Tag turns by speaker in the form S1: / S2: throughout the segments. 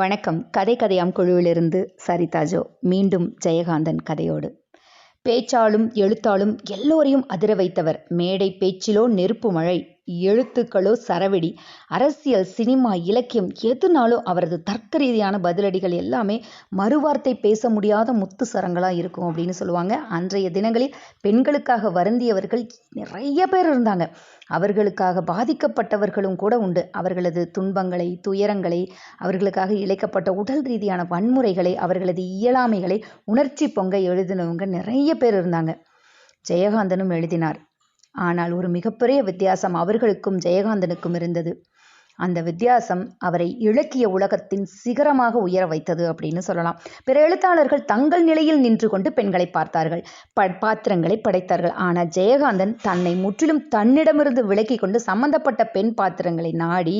S1: வணக்கம் கதை கதையாம் குழுவிலிருந்து சரிதாஜோ மீண்டும் ஜெயகாந்தன் கதையோடு பேச்சாலும் எழுத்தாலும் எல்லோரையும் அதிர வைத்தவர் மேடை பேச்சிலோ நெருப்பு மழை எழுத்துக்களோ சரவெடி அரசியல் சினிமா இலக்கியம் எதுனாலும் அவரது தர்க்க ரீதியான பதிலடிகள் எல்லாமே மறுவார்த்தை பேச முடியாத முத்து சரங்களாக இருக்கும் அப்படின்னு சொல்லுவாங்க அன்றைய தினங்களில் பெண்களுக்காக வருந்தியவர்கள் நிறைய பேர் இருந்தாங்க அவர்களுக்காக பாதிக்கப்பட்டவர்களும் கூட உண்டு அவர்களது துன்பங்களை துயரங்களை அவர்களுக்காக இழைக்கப்பட்ட உடல் ரீதியான வன்முறைகளை அவர்களது இயலாமைகளை உணர்ச்சி பொங்க எழுதினவங்க நிறைய பேர் இருந்தாங்க ஜெயகாந்தனும் எழுதினார் ஆனால் ஒரு மிகப்பெரிய வித்தியாசம் அவர்களுக்கும் ஜெயகாந்தனுக்கும் இருந்தது அந்த வித்தியாசம் அவரை இலக்கிய உலகத்தின் சிகரமாக உயர வைத்தது அப்படின்னு சொல்லலாம் பிற எழுத்தாளர்கள் தங்கள் நிலையில் நின்று கொண்டு பெண்களை பார்த்தார்கள் ப பாத்திரங்களை படைத்தார்கள் ஆனால் ஜெயகாந்தன் தன்னை முற்றிலும் தன்னிடமிருந்து விலக்கி கொண்டு சம்பந்தப்பட்ட பெண் பாத்திரங்களை நாடி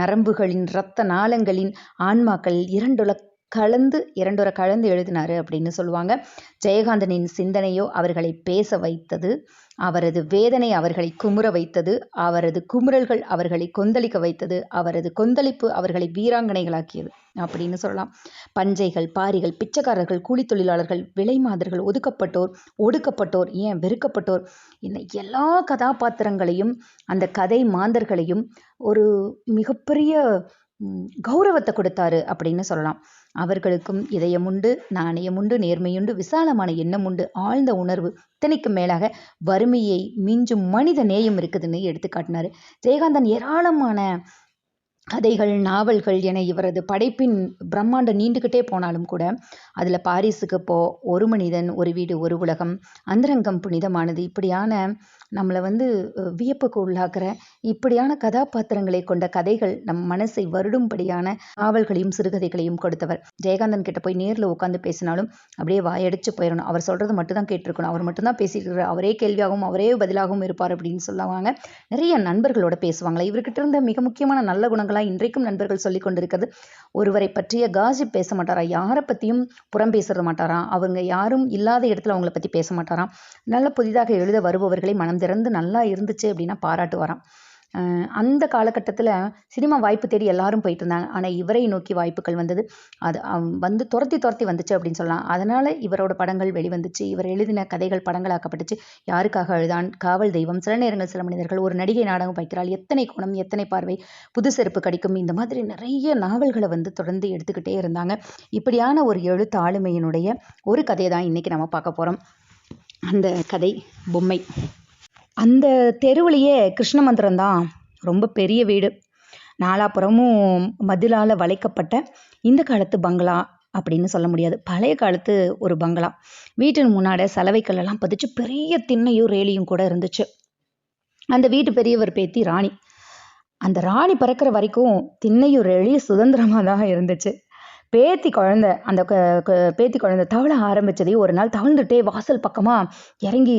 S1: நரம்புகளின் இரத்த நாளங்களின் ஆன்மாக்கள் இரண்டுல கலந்து இரண்டுரை கலந்து எழுதினார் அப்படின்னு சொல்லுவாங்க ஜெயகாந்தனின் சிந்தனையோ அவர்களை பேச வைத்தது அவரது வேதனை அவர்களை குமுற வைத்தது அவரது குமுறல்கள் அவர்களை கொந்தளிக்க வைத்தது அவரது கொந்தளிப்பு அவர்களை வீராங்கனைகளாக்கியது அப்படின்னு சொல்லலாம் பஞ்சைகள் பாரிகள் பிச்சைக்காரர்கள் கூலி தொழிலாளர்கள் விலைமாதர்கள் ஒதுக்கப்பட்டோர் ஒடுக்கப்பட்டோர் ஏன் வெறுக்கப்பட்டோர் இந்த எல்லா கதாபாத்திரங்களையும் அந்த கதை மாந்தர்களையும் ஒரு மிகப்பெரிய கௌரவத்தை கொடுத்தாரு அப்படின்னு சொல்லலாம் அவர்களுக்கும் இதயமுண்டு நாணயமுண்டு நேர்மையுண்டு விசாலமான எண்ணமுண்டு ஆழ்ந்த உணர்வு இத்தனைக்கு மேலாக வறுமையை மிஞ்சும் மனித நேயம் இருக்குதுன்னு எடுத்துக்காட்டினாரு ஜெயகாந்தன் ஏராளமான கதைகள் நாவல்கள் என இவரது படைப்பின் பிரம்மாண்டம் நீண்டுக்கிட்டே போனாலும் கூட அதில் பாரிஸுக்கு போ ஒரு மனிதன் ஒரு வீடு ஒரு உலகம் அந்தரங்கம் புனிதமானது இப்படியான நம்மளை வந்து வியப்புக்கு உள்ளாக்குற இப்படியான கதாபாத்திரங்களை கொண்ட கதைகள் நம் மனசை வருடும்படியான நாவல்களையும் சிறுகதைகளையும் கொடுத்தவர் ஜெயகாந்தன் கிட்ட போய் நேரில் உட்காந்து பேசினாலும் அப்படியே வாயடிச்சு போயிடணும் அவர் சொல்கிறது மட்டும்தான் கேட்டிருக்கணும் அவர் மட்டும்தான் பேசியிருக்கிறார் அவரே கேள்வியாகவும் அவரே பதிலாகவும் இருப்பார் அப்படின்னு சொல்லுவாங்க நிறைய நண்பர்களோட பேசுவாங்களே இவர்கிட்ட இருந்த மிக முக்கியமான நல்ல குணங்கள் நாட்களாக இன்றைக்கும் நண்பர்கள் சொல்லி கொண்டிருக்கிறது ஒருவரை பற்றிய காஜிப் பேச மாட்டாரா யாரை பற்றியும் புறம் பேசுறது மாட்டாரா அவங்க யாரும் இல்லாத இடத்துல அவங்கள பற்றி பேச மாட்டாராம் நல்ல புதிதாக எழுத வருபவர்களை மனம் திறந்து நல்லா இருந்துச்சு அப்படின்னா பாராட்டு வரான் அந்த காலகட்டத்தில் சினிமா வாய்ப்பு தேடி எல்லாரும் போயிட்டுருந்தாங்க ஆனால் இவரை நோக்கி வாய்ப்புகள் வந்தது அது வந்து துரத்தி துரத்தி வந்துச்சு அப்படின்னு சொல்லலாம் அதனால் இவரோட படங்கள் வெளிவந்துச்சு இவர் எழுதின கதைகள் படங்களாக்கப்பட்டுச்சு யாருக்காக அழுதான் காவல் தெய்வம் சில நேரங்கள் சில மனிதர்கள் ஒரு நடிகை நாடகம் வைக்கிறாள் எத்தனை குணம் எத்தனை பார்வை புது செருப்பு கிடைக்கும் இந்த மாதிரி நிறைய நாவல்களை வந்து தொடர்ந்து எடுத்துக்கிட்டே இருந்தாங்க இப்படியான ஒரு எழுத்து ஆளுமையினுடைய ஒரு கதையை தான் இன்றைக்கி நம்ம பார்க்க போகிறோம் அந்த கதை பொம்மை அந்த தெருவுலேயே கிருஷ்ண மந்திரம் தான் ரொம்ப பெரிய வீடு நாலாப்புறமும் மதிலால் வளைக்கப்பட்ட இந்த காலத்து பங்களா அப்படின்னு சொல்ல முடியாது பழைய காலத்து ஒரு பங்களா வீட்டின் முன்னாடி சலவைக்கல்லெல்லாம் பதிச்சு பெரிய திண்ணையும் ரேலியும் கூட இருந்துச்சு அந்த வீட்டு பெரியவர் பேத்தி ராணி அந்த ராணி பிறக்கிற வரைக்கும் திண்ணையும் ரேலியும் சுதந்திரமாக தான் இருந்துச்சு பேத்தி குழந்த அந்த பேத்தி குழந்த தவள ஆரம்பித்ததையும் ஒரு நாள் தவழ்ந்துட்டே வாசல் பக்கமாக இறங்கி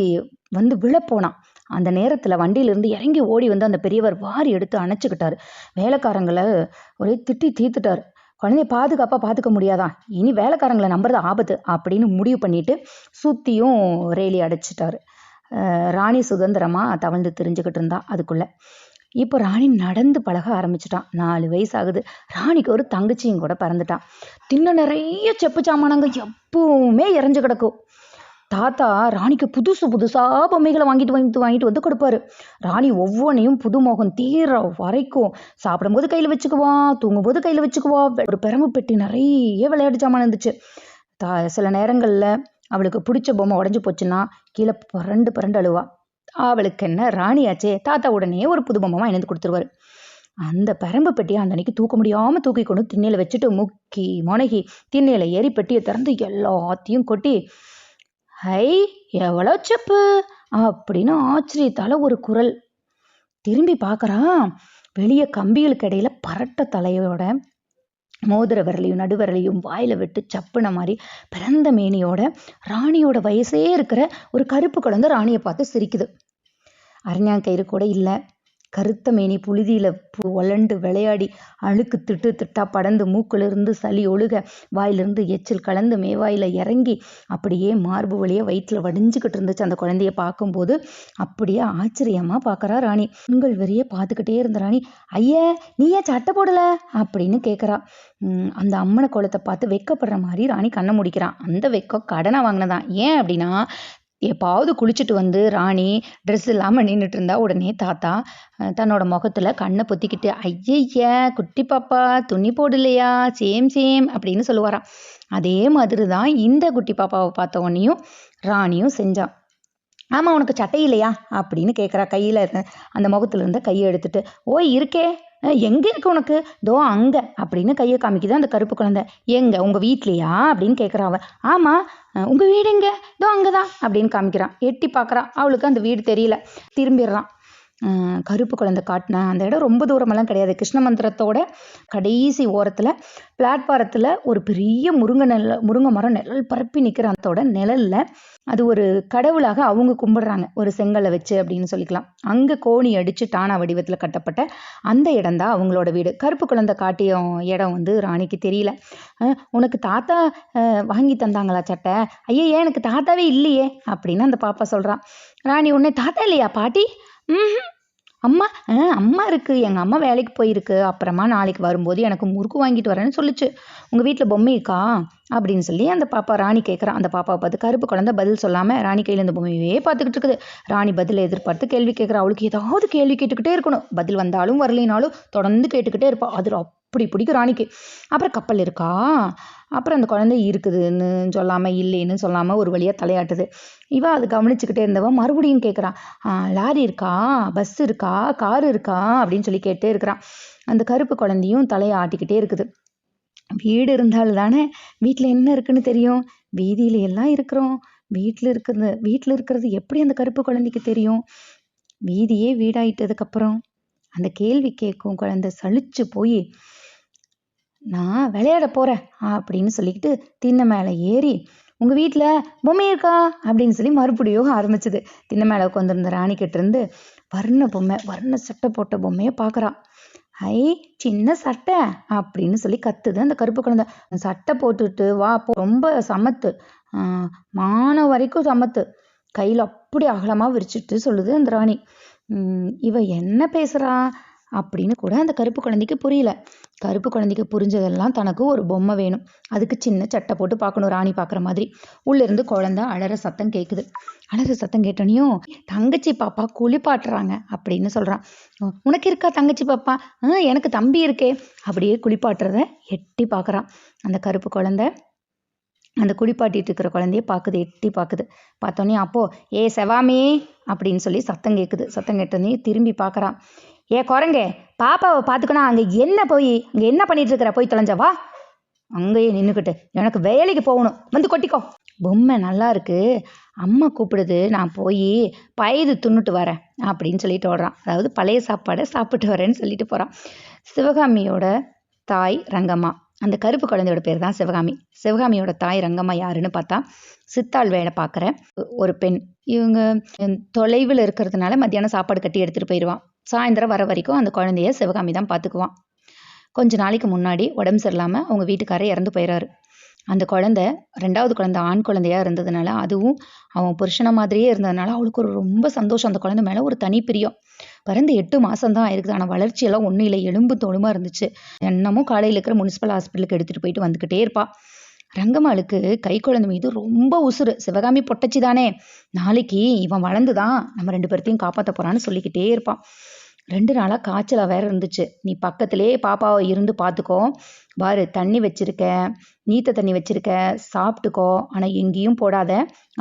S1: வந்து விழப்போனான் அந்த நேரத்தில் வண்டியிலேருந்து இறங்கி ஓடி வந்து அந்த பெரியவர் வாரி எடுத்து அணைச்சிக்கிட்டார் வேலைக்காரங்களை ஒரே திட்டி தீத்துட்டார் குழந்தைய பாதுகாப்பாக பார்த்துக்க முடியாதா இனி வேலைக்காரங்களை நம்புறது ஆபத்து அப்படின்னு முடிவு பண்ணிட்டு சுற்றியும் ரேலி அடைச்சிட்டாரு ராணி சுதந்திரமாக தவழ்ந்து தெரிஞ்சுக்கிட்டு இருந்தா அதுக்குள்ளே இப்போ ராணி நடந்து பழக ஆரம்பிச்சிட்டான் நாலு வயசு ஆகுது ராணிக்கு ஒரு தங்கச்சியும் கூட பறந்துட்டான் தின்ன நிறைய செப்பு சாமானங்க எப்பவுமே இறஞ்சு கிடக்கும் தாத்தா ராணிக்கு புதுசு புதுசாக பொம்மைகளை வாங்கிட்டு வாங்கிட்டு வாங்கிட்டு வந்து கொடுப்பாரு ராணி ஒவ்வொன்றையும் புதுமோகம் தீர வரைக்கும் சாப்பிடும்போது கையில் வச்சுக்குவா தூங்கும்போது கையில் வச்சுக்குவா ஒரு பெரம்பு பெட்டி நிறைய விளையாட்டு சாமான் இருந்துச்சு தா சில நேரங்களில் அவளுக்கு பிடிச்ச பொம்மை உடஞ்சி போச்சுன்னா கீழே பரண்டு பரண்டு அழுவா அவளுக்கு என்ன ராணியாச்சே தாத்தா உடனே ஒரு புது பொம்மை இணைந்து கொடுத்துருவாரு அந்த பரம்பு பெட்டியை அந்த அன்னைக்கு தூக்க முடியாமல் தூக்கி கொண்டு திண்ணையில வச்சுட்டு முக்கி முனகி திண்ணையில் ஏறி பெட்டியை திறந்து எல்லாத்தையும் கொட்டி ஹை எவ்வளோ செப்பு அப்படின்னு ஆச்சரியத்தால ஒரு குரல் திரும்பி பார்க்குறான் வெளியே கம்பிகளுக்கு இடையில பரட்ட தலையோட மோதிர விரலையும் நடுவரலையும் வாயில விட்டு சப்புன மாதிரி பிறந்த மேனியோட ராணியோட வயசே இருக்கிற ஒரு கருப்பு குழந்தை ராணியை பார்த்து சிரிக்குது அரண்யா கயிறு கூட இல்லை கருத்த மேனி புழுதியில ஒலண்டு விளையாடி அழுக்கு திட்டு திட்டா படந்து மூக்கிலிருந்து சளி ஒழுக வாயிலிருந்து எச்சில் கலந்து மேவாயில இறங்கி அப்படியே மார்பு வழியே வயிற்றுல வடிஞ்சுக்கிட்டு இருந்துச்சு அந்த குழந்தைய பார்க்கும்போது அப்படியே ஆச்சரியமா பாக்குறா ராணி உங்கள் வெறிய பார்த்துக்கிட்டே இருந்த ராணி ஐய நீ ஏன் சட்டை போடல அப்படின்னு கேட்கறா அந்த அம்மனை குளத்தை பார்த்து வெக்கப்படுற மாதிரி ராணி கண்ணை முடிக்கிறான் அந்த வெக்கம் கடனை வாங்கினதான் ஏன் அப்படின்னா எப்பாவது குளிச்சுட்டு வந்து ராணி ட்ரெஸ் இல்லாமல் நின்றுட்டு இருந்தா உடனே தாத்தா தன்னோட முகத்தில் கண்ணை பொத்திக்கிட்டு ஐயைய குட்டி பாப்பா துணி போடலையா சேம் சேம் அப்படின்னு சொல்லுவாராம் அதே மாதிரி தான் இந்த குட்டி பாப்பாவை பார்த்த உடனேயும் ராணியும் செஞ்சான் ஆமாம் உனக்கு சட்டை இல்லையா அப்படின்னு கேட்குறா கையில் இருந்த அந்த முகத்துல இருந்த கையை எடுத்துட்டு ஓய் இருக்கே எங்கே இருக்கு உனக்கு தோ அங்கே அப்படின்னு கையை காமிக்குது அந்த கருப்பு குழந்தை எங்க உங்க வீட்லையா அப்படின்னு கேட்குறான் அவன் ஆமா உங்க வீடு எங்க தோ அங்கே தான் அப்படின்னு காமிக்கிறான் எட்டி பாக்குறான் அவளுக்கு அந்த வீடு தெரியல திரும்பிடுறான் கருப்பு குழந்தை காட்டின அந்த இடம் ரொம்ப தூரமெல்லாம் கிடையாது கிருஷ்ண மந்திரத்தோட கடைசி ஓரத்தில் பிளாட்பாரத்தில் ஒரு பெரிய முருங்கை நெல் முருங்கை மரம் நிழல் பரப்பி நிற்கிற அதோட நிழலில் அது ஒரு கடவுளாக அவங்க கும்பிடுறாங்க ஒரு செங்கலை வச்சு அப்படின்னு சொல்லிக்கலாம் அங்கே கோணி அடித்து டானா வடிவத்தில் கட்டப்பட்ட அந்த இடம் அவங்களோட வீடு கருப்பு குழந்தை காட்டிய இடம் வந்து ராணிக்கு தெரியல உனக்கு தாத்தா வாங்கி தந்தாங்களா சட்டை ஐயா எனக்கு தாத்தாவே இல்லையே அப்படின்னு அந்த பாப்பா சொல்கிறான் ராணி உன்னை தாத்தா இல்லையா பாட்டி அம்மா அம்மா இருக்கு எங்கள் அம்மா வேலைக்கு போயிருக்கு அப்புறமா நாளைக்கு வரும்போது எனக்கு முறுக்கு வாங்கிட்டு வரேன்னு சொல்லுச்சு உங்கள் வீட்டில் பொம்மை இருக்கா அப்படின்னு சொல்லி அந்த பாப்பா ராணி கேட்குறான் அந்த பாப்பாவை பார்த்து கருப்பு குழந்த பதில் சொல்லாமல் ராணி கையில் இந்த பொம்மையே பார்த்துக்கிட்டு இருக்குது ராணி பதில் எதிர்பார்த்து கேள்வி கேட்குற அவளுக்கு ஏதாவது கேள்வி கேட்டுக்கிட்டே இருக்கணும் பதில் வந்தாலும் வரலைனாலும் தொடர்ந்து கேட்டுக்கிட்டே இருப்பாள் அது அப்படி பிடிக்கும் ராணிக்கு அப்புறம் கப்பல் இருக்கா அப்புறம் அந்த குழந்தை இருக்குதுன்னு சொல்லாமல் இல்லைன்னு சொல்லாமல் ஒரு வழியாக தலையாட்டுது இவா அது கவனிச்சுக்கிட்டே இருந்தவ மறுபடியும் கேட்குறான் லாரி இருக்கா பஸ் இருக்கா கார் இருக்கா அப்படின்னு சொல்லி கேட்டே இருக்கிறான் அந்த கருப்பு குழந்தையும் தலையை ஆட்டிக்கிட்டே இருக்குது வீடு இருந்தால் தானே வீட்டில் என்ன இருக்குன்னு தெரியும் வீதியில எல்லாம் இருக்கிறோம் வீட்டில் இருக்கிறது வீட்டில் இருக்கிறது எப்படி அந்த கருப்பு குழந்தைக்கு தெரியும் வீதியே வீடாயிட்டதுக்கப்புறம் அந்த கேள்வி கேட்கும் குழந்தை சளிச்சு போய் நான் விளையாட போறேன் அப்படின்னு சொல்லிக்கிட்டு தின்ன மேல ஏறி உங்க வீட்டில் பொம்மை இருக்கா அப்படின்னு சொல்லி மறுபடியும் ஆரம்பிச்சது தின்ன மேல உட்காந்துருந்த கிட்ட இருந்து வர்ண பொம்மை வர்ண சட்டை போட்ட பொம்மையை பார்க்குறான் ஐ சின்ன சட்டை அப்படின்னு சொல்லி கத்துது அந்த கருப்பு குழந்தை சட்டை போட்டுட்டு வா ரொம்ப சமத்து மானம் வரைக்கும் சமத்து கையில் அப்படி அகலமாக விரிச்சிட்டு சொல்லுது அந்த ராணி இவ என்ன பேசுறா அப்படின்னு கூட அந்த கருப்பு குழந்தைக்கு புரியல கருப்பு குழந்தைக்கு புரிஞ்சதெல்லாம் தனக்கு ஒரு பொம்மை வேணும் அதுக்கு சின்ன சட்டை போட்டு பார்க்கணும் ராணி பார்க்குற மாதிரி உள்ளிருந்து குழந்த அழற சத்தம் கேட்குது அழற சத்தம் கேட்டோனையும் தங்கச்சி பாப்பா குளிப்பாட்டுறாங்க அப்படின்னு சொல்கிறான் உனக்கு இருக்கா தங்கச்சி பாப்பா எனக்கு தம்பி இருக்கே அப்படியே குளிப்பாட்டுறத எட்டி பார்க்குறான் அந்த கருப்பு குழந்த அந்த குளிப்பாட்டிட்டு இருக்கிற குழந்தைய பார்க்குது எட்டி பார்க்குது பார்த்தோன்னே அப்போ ஏ செவாமே அப்படின்னு சொல்லி சத்தம் கேட்குது சத்தம் கேட்டோன்னே திரும்பி பார்க்குறான் ஏ குரங்கு பாப்பாவை பார்த்துக்கணும் அங்கே என்ன போய் அங்கே என்ன பண்ணிட்டு இருக்கிற போய் தொலைஞ்சவா அங்கேயே நின்றுக்கிட்டு எனக்கு வேலைக்கு போகணும் வந்து கொட்டிக்கோ பொம்மை நல்லா இருக்கு அம்மா கூப்பிடுது நான் போய் பயது துண்ணுட்டு வரேன் அப்படின்னு சொல்லிட்டு ஓடுறான் அதாவது பழைய சாப்பாடை சாப்பிட்டு வரேன்னு சொல்லிட்டு போகிறான் சிவகாமியோட தாய் ரங்கம்மா அந்த கருப்பு குழந்தையோட பேர் தான் சிவகாமி சிவகாமியோட தாய் ரங்கம்மா யாருன்னு பார்த்தா சித்தாள் வேலை பார்க்குற ஒரு பெண் இவங்க தொலைவில் இருக்கிறதுனால மத்தியானம் சாப்பாடு கட்டி எடுத்துகிட்டு போயிடுவான் சாயந்தரம் வர வரைக்கும் அந்த குழந்தைய சிவகாமி தான் பார்த்துக்குவான் கொஞ்ச நாளைக்கு முன்னாடி உடம்பு சரியில்லாமல் அவங்க வீட்டுக்காரர் இறந்து போயிடாரு அந்த குழந்த ரெண்டாவது குழந்த ஆண் குழந்தையா இருந்ததுனால அதுவும் அவன் புருஷனை மாதிரியே இருந்ததுனால அவளுக்கு ஒரு ரொம்ப சந்தோஷம் அந்த குழந்தை மேலே ஒரு தனி பிரியம் பிறந்து எட்டு மாதம் தான் ஆயிருக்குது ஆனால் வளர்ச்சியெல்லாம் ஒன்றும் இல்லை எலும்பு தோளுமா இருந்துச்சு என்னமோ காலையில் இருக்கிற முனிசிபல் ஹாஸ்பிட்டலுக்கு எடுத்துகிட்டு போயிட்டு வந்துக்கிட்டே இருப்பாள் ரங்கம்மாளுக்கு கை குழந்தை மீது ரொம்ப உசுறு சிவகாமி பொட்டச்சி தானே நாளைக்கு இவன் வளர்ந்துதான் நம்ம ரெண்டு பேர்த்தையும் காப்பாற்ற போறான்னு சொல்லிக்கிட்டே இருப்பான் ரெண்டு நாளாக காய்ச்சலாக வேற இருந்துச்சு நீ பக்கத்திலே பாப்பாவை இருந்து பார்த்துக்கோ பாரு தண்ணி வச்சிருக்க நீத்த தண்ணி வச்சிருக்க சாப்பிட்டுக்கோ ஆனால் எங்கேயும் போடாத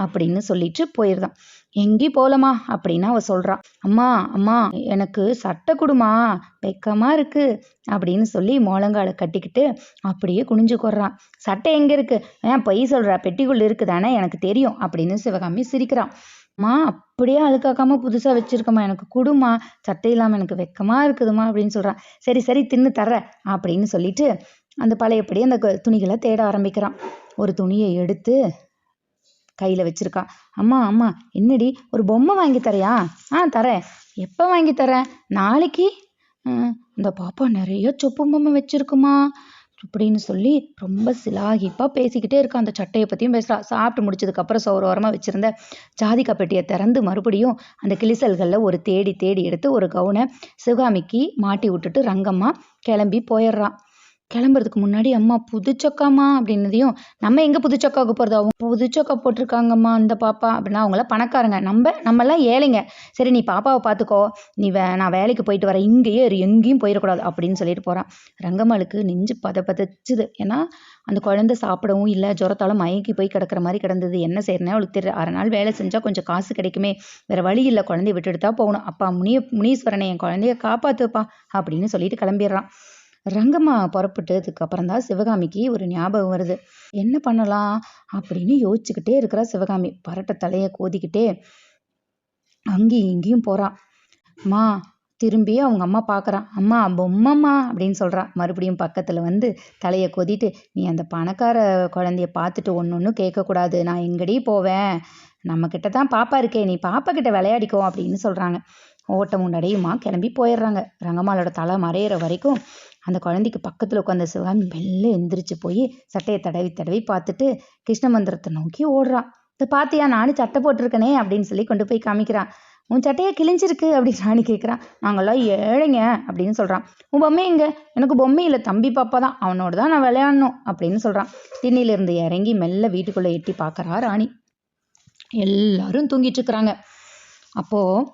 S1: அப்படின்னு சொல்லிட்டு போயிருந்தான் எங்கேயும் போகலமா அப்படின்னு அவள் சொல்கிறான் அம்மா அம்மா எனக்கு சட்டை கொடுமா வெக்கமாக இருக்குது அப்படின்னு சொல்லி மோளங்காலை கட்டிக்கிட்டு அப்படியே குனிஞ்சு கொடுறான் சட்டை எங்கே இருக்குது ஏன் பொய் சொல்கிறா பெட்டிக்குள்ளே இருக்குதானே எனக்கு தெரியும் அப்படின்னு சிவகாமி சிரிக்கிறான் மா அப்படியே அழுக்காக்காம புதுசா வச்சிருக்கமா எனக்கு கொடுமா சட்டை இல்லாம எனக்கு வெக்கமா இருக்குதுமா அப்படின்னு சொல்றான் சரி சரி தின்னு தர்றேன் அப்படின்னு சொல்லிட்டு அந்த பழையப்படி அந்த துணிகளை தேட ஆரம்பிக்கிறான் ஒரு துணியை எடுத்து கையில வச்சிருக்கான் அம்மா அம்மா என்னடி ஒரு பொம்மை வாங்கி தரையா ஆ தரேன் எப்ப வாங்கி தரேன் நாளைக்கு இந்த பாப்பா நிறைய சொப்பு பொம்மை வச்சிருக்குமா அப்படின்னு சொல்லி ரொம்ப சிலாகிப்பா பேசிக்கிட்டே இருக்கா அந்த சட்டையை பத்தியும் பேசுறா சாப்பிட்டு முடிச்சதுக்கு அப்புறம் சௌரவரமாக வச்சிருந்த ஜாதிக்கா பெட்டியை திறந்து மறுபடியும் அந்த கிளிசல்களில் ஒரு தேடி தேடி எடுத்து ஒரு கவுனை சிவகாமிக்கு மாட்டி விட்டுட்டு ரங்கம்மா கிளம்பி போயிடுறான் கிளம்புறதுக்கு முன்னாடி அம்மா புதுச்சொக்காமா அப்படின்னதையும் நம்ம எங்கே புது சொக்காவுக்கு அவங்க புதுச்சொக்கா போட்டிருக்காங்கம்மா அந்த பாப்பா அப்படின்னா அவங்களாம் பணக்காரங்க நம்ம நம்மளாம் ஏழைங்க சரி நீ பாப்பாவை பார்த்துக்கோ நீ வே நான் வேலைக்கு போயிட்டு வரேன் இங்கேயே எங்கேயும் போயிடக்கூடாது அப்படின்னு சொல்லிட்டு போகிறான் ரங்கம்மாளுக்கு நெஞ்சு பத பதச்சுது ஏன்னா அந்த குழந்தை சாப்பிடவும் இல்லை ஜுரத்தால் மயங்கி போய் கிடக்கிற மாதிரி கிடந்தது என்ன செய்யறேன்னு அவளுக்கு தெரியல அரை நாள் வேலை செஞ்சால் கொஞ்சம் காசு கிடைக்குமே வேறு வழி இல்லை குழந்தைய விட்டுட்டு தான் போகணும் அப்பா முனிய முனீஸ்வரனை என் குழந்தைய காப்பாற்றுப்பா அப்படின்னு சொல்லிட்டு கிளம்பிடுறான் ரங்கம்மா புறப்பட்டதுக்கு அப்புறம் தான் சிவகாமிக்கு ஒரு ஞாபகம் வருது என்ன பண்ணலாம் அப்படின்னு யோசிச்சுக்கிட்டே இருக்கிறா சிவகாமி பரட்ட தலையை கோதிக்கிட்டே அங்கேயும் இங்கேயும் போறான் மா திரும்பி அவங்க அம்மா பார்க்குறான் அம்மா பொம்மம்மா அப்படின்னு சொல்கிறான் மறுபடியும் பக்கத்தில் வந்து தலையை கொதிட்டு நீ அந்த பணக்கார குழந்தைய பார்த்துட்டு ஒன்று ஒன்றும் கேட்கக்கூடாது நான் எங்கடி போவேன் நம்மக்கிட்ட தான் பாப்பா இருக்கே நீ பாப்பா கிட்ட விளையாடிக்கோ அப்படின்னு சொல்கிறாங்க ஓட்டம் உண்டடையுமா கிளம்பி போயிடுறாங்க ரங்கம்மாளோட தலை மறையிற வரைக்கும் அந்த குழந்தைக்கு பக்கத்தில் உட்காந்த சிவகாமி மெல்ல எந்திரிச்சு போய் சட்டையை தடவி தடவி பார்த்துட்டு கிருஷ்ண மந்திரத்தை நோக்கி ஓடுறான் இதை பார்த்தியா நானும் சட்டை போட்டிருக்கனே அப்படின்னு சொல்லி கொண்டு போய் காமிக்கிறான் உன் சட்டையை கிழிஞ்சிருக்கு அப்படின்னு ராணி கேட்குறான் நாங்களாம் ஏழைங்க அப்படின்னு சொல்கிறான் உன் பொம்மை இங்கே எனக்கு பொம்மை இல்லை தம்பி பாப்பா தான் அவனோட தான் நான் விளையாடணும் அப்படின்னு சொல்கிறான் திண்ணிலிருந்து இறங்கி மெல்ல வீட்டுக்குள்ளே எட்டி பார்க்குறா ராணி எல்லாரும் தூங்கிட்டு இருக்கிறாங்க அப்போது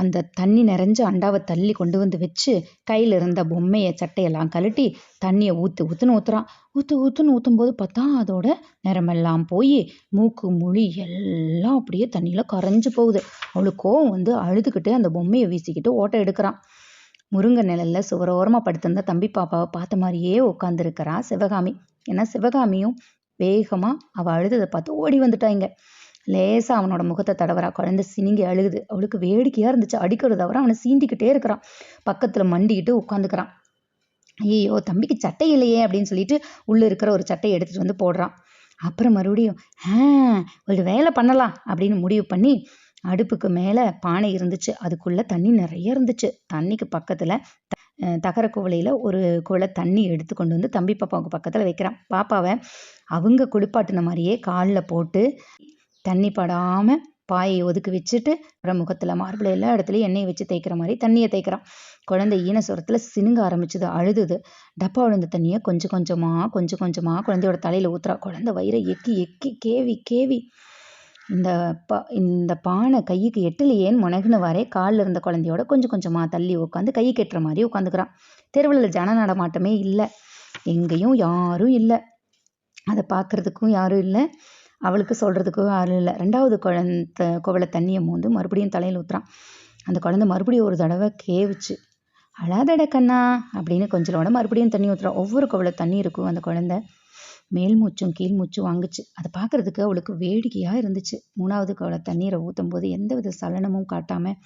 S1: அந்த தண்ணி நிறைஞ்ச அண்டாவை தள்ளி கொண்டு வந்து வச்சு கையில் இருந்த பொம்மையை சட்டையெல்லாம் கழட்டி தண்ணியை ஊற்று ஊற்றுன்னு ஊற்றுறான் ஊற்று ஊற்றுன்னு ஊற்றும்போது பார்த்தா அதோட நிறமெல்லாம் போய் மூக்கு மொழி எல்லாம் அப்படியே தண்ணியில் கரைஞ்சு போகுது அவளுக்கு கோவம் வந்து அழுதுகிட்டு அந்த பொம்மையை வீசிக்கிட்டு ஓட்டை எடுக்கிறான் முருங்கை நிலையில் சுவர ஓரமாக படுத்திருந்த தம்பி பாப்பாவை பார்த்த மாதிரியே உட்காந்துருக்கிறான் சிவகாமி ஏன்னா சிவகாமியும் வேகமாக அவள் அழுததை பார்த்து ஓடி வந்துட்டாங்க லேசாக அவனோட முகத்தை தடவரா குழந்தை சினிங்கி அழுகுது அவளுக்கு வேடிக்கையாக இருந்துச்சு அடிக்கிறது தவிர அவனை சீண்டிக்கிட்டே இருக்கிறான் பக்கத்தில் மண்டிக்கிட்டு உட்காந்துக்கிறான் ஐயோ தம்பிக்கு சட்டை இல்லையே அப்படின்னு சொல்லிட்டு உள்ளே இருக்கிற ஒரு சட்டையை எடுத்துகிட்டு வந்து போடுறான் அப்புறம் மறுபடியும் ஒரு வேலை பண்ணலாம் அப்படின்னு முடிவு பண்ணி அடுப்புக்கு மேலே பானை இருந்துச்சு அதுக்குள்ளே தண்ணி நிறைய இருந்துச்சு தண்ணிக்கு பக்கத்தில் தகர குவளையில் ஒரு குவளை தண்ணி எடுத்து கொண்டு வந்து தம்பி பாப்பாவுக்கு பக்கத்தில் வைக்கிறான் பாப்பாவை அவங்க குளிப்பாட்டின மாதிரியே காலில் போட்டு தண்ணி படாமல் பாயை ஒதுக்கி வச்சுட்டு அப்புறம் முகத்தில் மார்பில் எல்லா இடத்துலையும் எண்ணெயை வச்சு தேய்க்கிற மாதிரி தண்ணியை தேய்க்கிறான் குழந்தை ஈன சுரத்தில் சினுங்க ஆரம்பிச்சுது அழுதுது டப்பா விழுந்த தண்ணியை கொஞ்சம் கொஞ்சமாக கொஞ்சம் கொஞ்சமாக குழந்தையோட தலையில் ஊற்றுறா குழந்தை வயிறை எக்கி எக்கி கேவி கேவி இந்த பா இந்த பானை கைக்கு எட்டிலேயேன்னு முனகின வரே காலில் இருந்த குழந்தையோட கொஞ்சம் கொஞ்சமாக தள்ளி உட்காந்து கை கெட்டுற மாதிரி உட்காந்துக்கிறான் தெருவில் ஜன நடமாட்டமே இல்லை எங்கேயும் யாரும் இல்லை அதை பார்க்குறதுக்கும் யாரும் இல்லை அவளுக்கு சொல்கிறதுக்கு ஆள் இல்லை ரெண்டாவது குழந்த குவளை தண்ணியை மூந்து மறுபடியும் தலையில் ஊற்றுறான் அந்த குழந்த மறுபடியும் ஒரு தடவை கேவிச்சு அழாதட கண்ணா அப்படின்னு கொஞ்சலோட மறுபடியும் தண்ணி ஊற்றுறான் ஒவ்வொரு குவளை தண்ணி இருக்கும் அந்த குழந்த மேல் மூச்சும் கீழ் மூச்சும் வாங்குச்சு அதை பார்க்குறதுக்கு அவளுக்கு வேடிக்கையாக இருந்துச்சு மூணாவது குவளை தண்ணீரை ஊற்றும் போது எந்தவித சலனமும் காட்டாமல்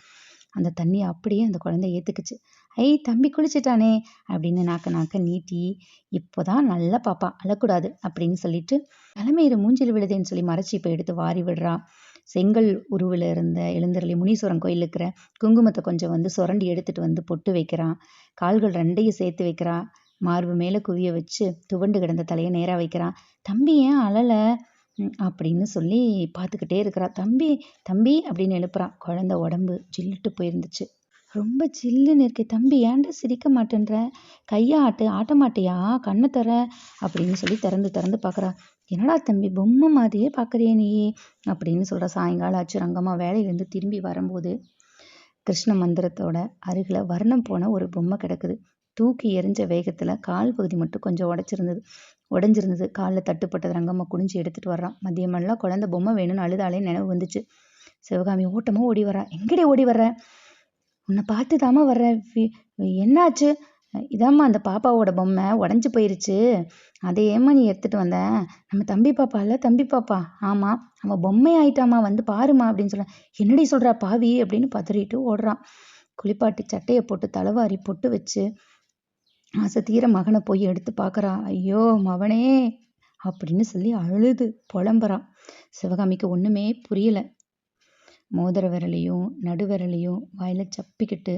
S1: அந்த தண்ணியை அப்படியே அந்த குழந்தை ஏற்றுக்குச்சு ஐ தம்பி குளிச்சிட்டானே அப்படின்னு நாக்க நாக்க நீட்டி இப்போதான் நல்லா பாப்பா அழக்கூடாது அப்படின்னு சொல்லிட்டு தலைமையில மூஞ்சில் விழுதேன்னு சொல்லி மறைச்சி போய் எடுத்து வாரி விடுறா செங்கல் உருவில் இருந்த எழுந்தருளி முனீஸ்வரன் கோயில் இருக்கிற குங்குமத்தை கொஞ்சம் வந்து சுரண்டி எடுத்துட்டு வந்து பொட்டு வைக்கிறான் கால்கள் ரெண்டையும் சேர்த்து வைக்கிறா மார்பு மேலே குவிய வச்சு துவண்டு கிடந்த தலையை நேராக வைக்கிறான் தம்பி ஏன் அழலை அப்படின்னு சொல்லி பார்த்துக்கிட்டே இருக்கிறா தம்பி தம்பி அப்படின்னு எழுப்புறான் குழந்த உடம்பு ஜில்லுட்டு போயிருந்துச்சு ரொம்ப சில்லுன்னு இருக்கே தம்பி ஏன்டா சிரிக்க மாட்டேன்ற கையை ஆட்டு ஆட்ட மாட்டியா கண்ணை தர அப்படின்னு சொல்லி திறந்து திறந்து பார்க்குறா என்னடா தம்பி பொம்மை மாதிரியே பார்க்குறியே நீயே அப்படின்னு சொல்கிற சாயங்காலம் ஆச்சு ரங்கம்மா வேலையிலேருந்து திரும்பி வரும்போது கிருஷ்ண மந்திரத்தோட அருகில் வர்ணம் போன ஒரு பொம்மை கிடக்குது தூக்கி எரிஞ்ச வேகத்தில் கால் பகுதி மட்டும் கொஞ்சம் உடச்சிருந்தது உடஞ்சிருந்தது காலில் தட்டுப்பட்டது ரங்கம்மா குனிஞ்சு எடுத்துகிட்டு வர்றான் மதியமெல்லாம் குழந்த பொம்மை வேணும்னு அழுதாலே நினைவு வந்துச்சு சிவகாமி ஓட்டமாக ஓடி வரா எங்கடி ஓடி வர்ற உன்னை பார்த்து தாமா வர்றேன் என்னாச்சு இதாம்மா அந்த பாப்பாவோட பொம்மை உடஞ்சி போயிருச்சு அதை ஏம்மா நீ எடுத்துகிட்டு வந்த நம்ம தம்பி பாப்பா இல்லை தம்பி பாப்பா ஆமாம் அவன் பொம்மை ஆயிட்டாமா வந்து பாருமா அப்படின்னு சொல்ல என்னடி சொல்கிறா பாவி அப்படின்னு பதறிட்டு ஓடுறான் குளிப்பாட்டி சட்டையை போட்டு தலைவாரி பொட்டு வச்சு ஆசை தீர மகனை போய் எடுத்து பார்க்குறான் ஐயோ மவனே அப்படின்னு சொல்லி அழுது புலம்புறான் சிவகாமிக்கு ஒன்றுமே புரியலை மோதிர விரலையும் நடுவிரலையும் வாயில் சப்பிக்கிட்டு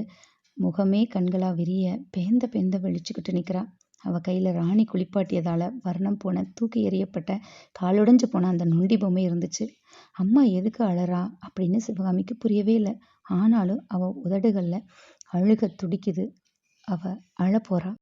S1: முகமே கண்களா விரிய பேந்த பேந்த வெளிச்சுக்கிட்டு நிற்கிறா அவள் கையில் ராணி குளிப்பாட்டியதால் வர்ணம் போன தூக்கி எறியப்பட்ட காலுடைஞ்சு போன அந்த நொண்டி பொம்மை இருந்துச்சு அம்மா எதுக்கு அழறா அப்படின்னு சிவகாமிக்கு புரியவே இல்லை ஆனாலும் அவள் உதடுகளில் அழுக துடிக்குது அவள் அழப்போறா